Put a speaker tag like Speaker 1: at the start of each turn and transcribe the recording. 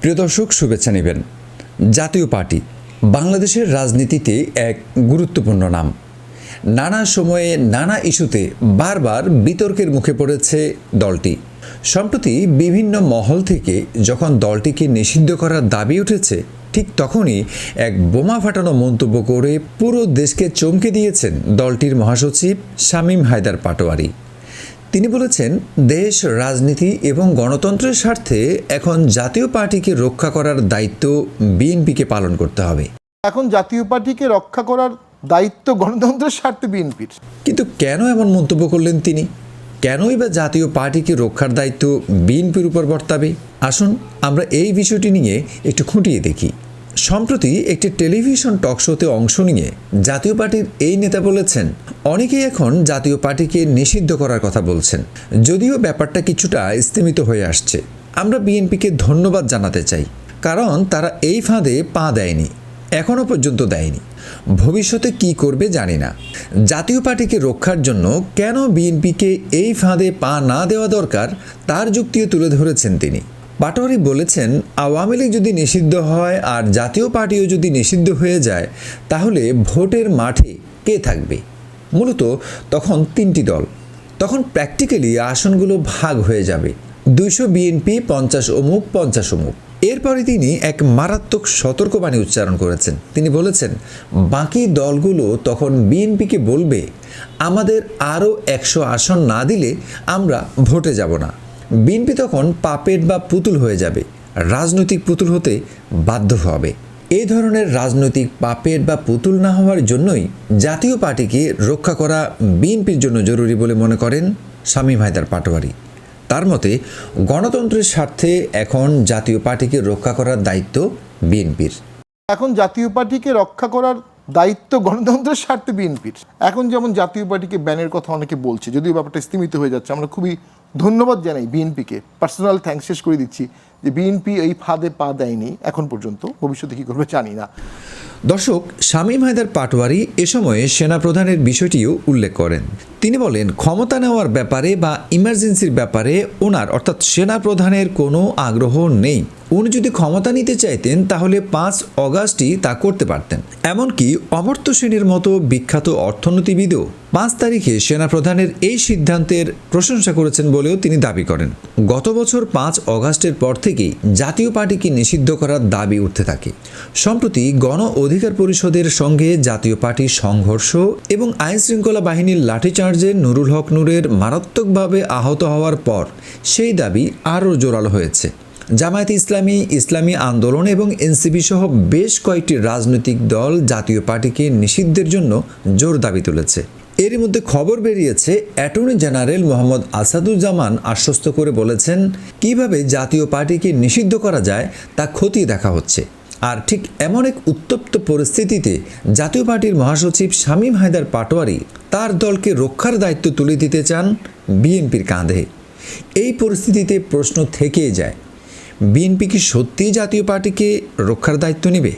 Speaker 1: প্রিয় দর্শক, শুভেচ্ছা নেবেন। জাতীয় পার্টি, বাংলাদেশের রাজনীতিতে এক গুরুত্বপূর্ণ নাম। নানা সময়ে নানা ইস্যুতে বারবার বিতর্কের মুখে পড়েছে দলটি। সম্প্রতি বিভিন্ন মহল থেকে যখন দলটিকে নিষিদ্ধ করার দাবি উঠেছে, ঠিক তখনই এক বোমা ফাটানো মন্তব্য করে পুরো দেশকে চমকে দিয়েছেন দলটির মহাসচিব শামীম হায়দার পাটোয়ারি। তিনি বলেছেন দেশ রাজনীতি এবং গণতন্ত্রের স্বার্থে এখন জাতীয় পার্টিকে রক্ষা করার দায়িত্ব বিএনপিকে পালন করতে হবে।
Speaker 2: এখন জাতীয় পার্টিকে রক্ষা করার দায়িত্ব গণতন্ত্রের স্বার্থে বিএনপির।
Speaker 1: কিন্তু কেন এমন মন্তব্য করলেন তিনি? কেনই বা জাতীয় পার্টিকে রক্ষার দায়িত্ব বিএনপির উপর বর্তাবে? আসুন আমরা এই বিষয়টি নিয়ে একটু খুঁটিয়ে দেখি। সম্প্রতি একটি টেলিভিশন টক শোতে অংশ নিয়ে জাতীয় পার্টির এই নেতা বলেছেন, অনেকেই এখন জাতীয় পার্টিকে নিষিদ্ধ করার কথা বলছেন। যদিও ব্যাপারটা কিছুটা স্থিমিত হয়ে আসছে। আমরা বিএনপিকে ধন্যবাদ জানাতে চাই, কারণ তারা এই ফাঁদে পা দেয়নি, এখনও পর্যন্ত দেয়নি। ভবিষ্যতে কি করবে জানি না। জাতীয় পার্টিকে রক্ষার জন্য কেন বিএনপিকে এই ফাঁদে পা না দেওয়া দরকার, তার যুক্তিও তুলে ধরেছেন তিনি। পাটোয়ারি বলেছেন, আওয়ামী লীগ যদি নিষিদ্ধ হয় আর জাতীয় পার্টিও যদি নিষিদ্ধ হয়ে যায়, তাহলে ভোটের মাঠে কে থাকবে? মূলত তখন তিনটি দল। তখন প্র্যাকটিক্যালি আসনগুলো ভাগ হয়ে যাবে। দুইশো বিএনপি পঞ্চাশ অমুক পঞ্চাশ অমুক। এরপরে তিনি এক মারাত্মক সতর্কবাণী উচ্চারণ করেছেন। তিনি বলেছেন, বাকি দলগুলো তখন বিএনপিকে বলবে, আমাদের আরও একশো আসন না দিলে আমরা ভোটে যাব না। বিএনপি তখন পাপেট বা পুতুল হয়ে যাবে, রাজনৈতিক পুতুল হতে বাধ্য হবে। এই ধরনের রাজনৈতিক পাপেট বা পুতুল না হওয়ার জন্যই জাতীয় পার্টিকে রক্ষা করা বিএনপির জন্য জরুরি বলে মনে করেন স্বামী হায়দার পাটোয়ারি। তার মতে, গণতন্ত্রের স্বার্থে এখন জাতীয় পার্টিকে রক্ষা করার দায়িত্ব বিএনপির।
Speaker 2: এখন জাতীয় পার্টিকে রক্ষা করার দায়িত্ব গণতন্ত্রের স্বার্থে বিএনপির। এখন যেমন জাতীয় পার্টিকে ব্যানের কথা অনেকে বলছে, যদিও ব্যাপারটা স্থিমিত হয়ে যাচ্ছে, আমরা খুবই ধন্যবাদ জানাই বিএনপিকে। পার্সোনাল থ্যাঙ্কস শেষ করে দিচ্ছি যে বিএনপি এই ফাঁদে পা দেয়নি, এখন পর্যন্ত ভবিষ্যতে কী করবে জানি না।
Speaker 1: দর্শক, শামীম হায়দার পাটোয়ারি এ সময়ে সেনাপ্রধানের বিষয়টিও উল্লেখ করেন। তিনি বলেন, ক্ষমতা নেওয়ার ব্যাপারে বা ইমার্জেন্সির ব্যাপারে ওনার, অর্থাৎ সেনাপ্রধানের কোনো আগ্রহ নেই। উনি যদি ক্ষমতা নিতে চাইতেন, তাহলে পাঁচ অগাস্টই তা করতে পারতেন। এমনকি অমর্ত্য সেনের মতো বিখ্যাত অর্থনীতিবিদও পাঁচ তারিখে সেনাপ্রধানের এই সিদ্ধান্তের প্রশংসা করেছেন বলেও তিনি দাবি করেন। গত বছর পাঁচ অগাস্টের পর থেকেই জাতীয় পার্টিকে নিষিদ্ধ করার দাবি উঠতে থাকে। সম্প্রতি গণ অধিকার পরিষদের সঙ্গে জাতীয় পার্টির সংঘর্ষ এবং আইন শৃঙ্খলা বাহিনীর লাঠিচার্জে নুরুল হক নূরের মারাত্মকভাবে আহত হওয়ার পর সেই দাবি আরও জোরালো হয়েছে। জামায়াত ইসলামী ইসলামী আন্দোলন এবং এনসিপি সহ বেশ কয়েকটি রাজনৈতিক দল জাতীয় পার্টিকে নিষিদ্ধের জন্য জোর দাবি তুলেছে। এরই মধ্যে খবর বেরিয়েছে, অ্যাটর্নি জেনারেল মোহাম্মদ আসাদুজ্জামান আশ্বস্ত করে বলেছেন, কীভাবে জাতীয় পার্টিকে নিষিদ্ধ করা যায় তা খতিয়ে দেখা হচ্ছে। আর ঠিক এমন এক উত্তপ্ত পরিস্থিতিতে জাতীয় পার্টির মহাসচিব শামীম হায়দার পাটোয়ারি তার দলকে রক্ষার দায়িত্ব তুলে দিতে চান বিএনপির কাঁধে। এই পরিস্থিতিতে প্রশ্ন থেকেই যায়, বিএনপি কি সত্যিই জাতীয় পার্টিকে রক্ষার দায়িত্ব নেবে?